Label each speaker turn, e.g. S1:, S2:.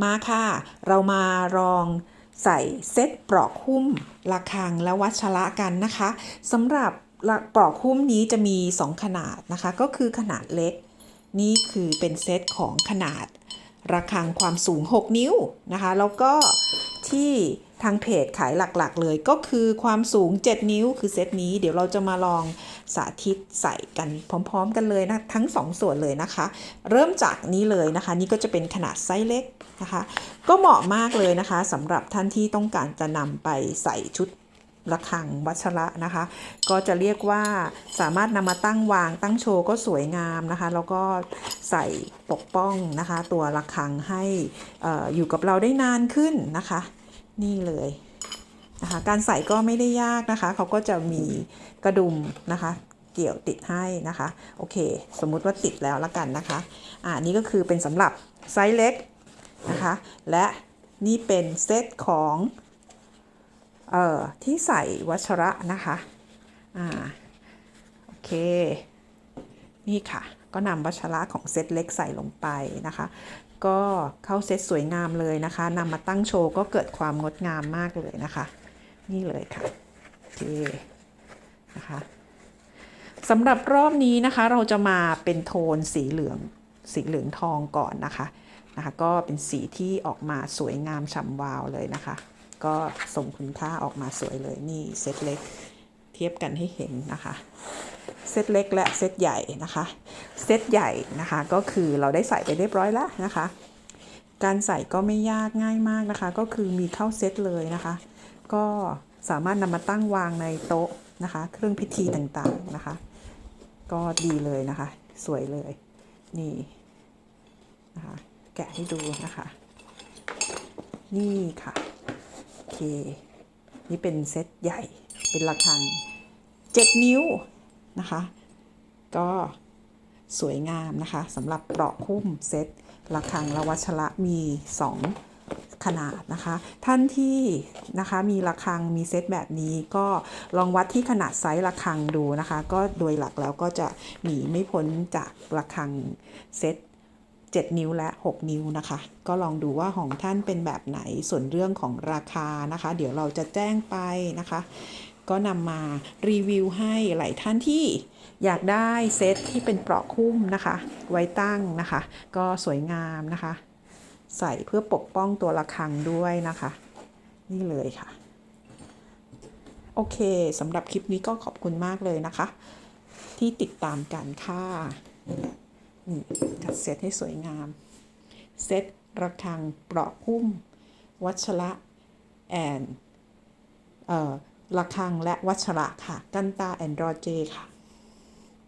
S1: มาค่ะ เรามาลองใส่เซตปลอกหุ้มระฆังและวัชระกันนะคะสำหรับปลอกหุ้มนี้จะมี 2 ขนาดนะคะ ก็คือขนาดเล็ก นี่คือเป็นเซตของขนาดระฆังความสูง 6 นิ้วนะคะ แล้วก็ที่ทางเพจขายหลักๆ เลยก็คือความสูง 7 นิ้วคือเซตนี้ เดี๋ยวเราจะมาลอง สาธิตใส่กันพร้อม ๆ กันเลยนะทั้ง2ส่วนเลยนะคะ เริ่มจากนี้เลยนะคะ นี่ก็จะเป็นขนาดไซส์เล็กนะคะ ก็เหมาะมากเลยนะคะสำหรับท่านที่ต้องการจะนำไปใส่ชุดระฆังวัชระนะคะ ก็จะเรียกว่าสามารถนำมาตั้งวางตั้งโชว์ก็สวยงามนะคะ แล้วก็ใส่ปกป้องนะคะ ตัวระฆังให้อออยู่กับเราได้นานขึ้นนะคะ นี่เลย นะคะการใส่ก็ไม่ได้ยากนะคะ เขาก็จะมีกระดุมนะคะ เกี่ยวติดให้นะคะ โอเค สมมุติว่าติดแล้วละกันนะคะอ่านี่ก็คือเป็นสำหรับไซส์เล็กนะคะ และนี่เป็นเซตของเอ่อที่ใส่วัชระนะคะอ่าโอเค นี่ค่ะ ก็นำวัชระของเซตเล็กใส่ลงไปนะคะ ก็เข้าเซตสวยงามเลยนะคะนำมาตั้งโชว์ก็เกิดความงดงามมากเลยนะคะ นี่เลยค่ะโอเคนะคะสำหรับรอบนี้นะคะเราจะมาเป็นโทนสีเหลืองสีเหลืองทองก่อนนะคะนะคะก็เป็นสีที่ออกมาสวยงามฉ่ำวาวเลยนะคะ ก็ส่งคุณค่าออกมาสวยเลยนี่เซตเล็กเทียบกันให้เห็นนะคะเซตเล็กและเซตใหญ่นะคะเซตใหญ่นะคะก็คือเราได้ใส่ไปเรียบร้อยแล้วนะคะ การใส่ก็ไม่ยากง่ายมากนะคะ ก็คือมีเข้าเซตเลยนะคะ ก็สามารถนำมาตั้งวางในโต๊ะนะคะ เครื่องพิธีต่างๆนะคะ ก็ดีเลยนะคะ สวยเลย นี่นะคะแกะให้ดูนะคะ นี่ค่ะ โอเค นี่เป็นเซตใหญ่เป็นระฆัง 7 นิ้วนะคะ ก็สวยงามนะคะสำหรับเปลอกหุ้มเซตระฆังละวัชระมี 2 ขนาดนะคะ ท่านที่นะคะมีระฆังมีเซตแบบนี้ก็ลองวัดที่ขนาดไซส์ระฆังดูนะคะ ก็โดยหลักแล้วก็จะหนีไม่พ้นจากระฆังเซต7 นิ้วและ 6 นิ้วนะคะ ก็ลองดูว่าของท่านเป็นแบบไหนส่วนเรื่องของราคานะคะ เดี๋ยวเราจะแจ้งไปนะคะ ก็นำมารีวิวให้หลายท่านที่อยากได้เซตที่เป็นเปลอกคุ้มนะคะ ไว้ตั้งนะคะ ก็สวยงามนะคะ ใส่เพื่อปกป้องตัวระฆังด้วยนะคะ นี่เลยค่ะ โอเคสำหรับคลิปนี้ก็ขอบคุณมากเลยนะคะ ที่ติดตามกันค่ะนี่จัดเซตให้สวยงาม เซตระฆังเปลอกหุ้ม วัชระแอนเอ่อระฆังและวัชระค่ะ กันตาแอนดรอเจค่ะ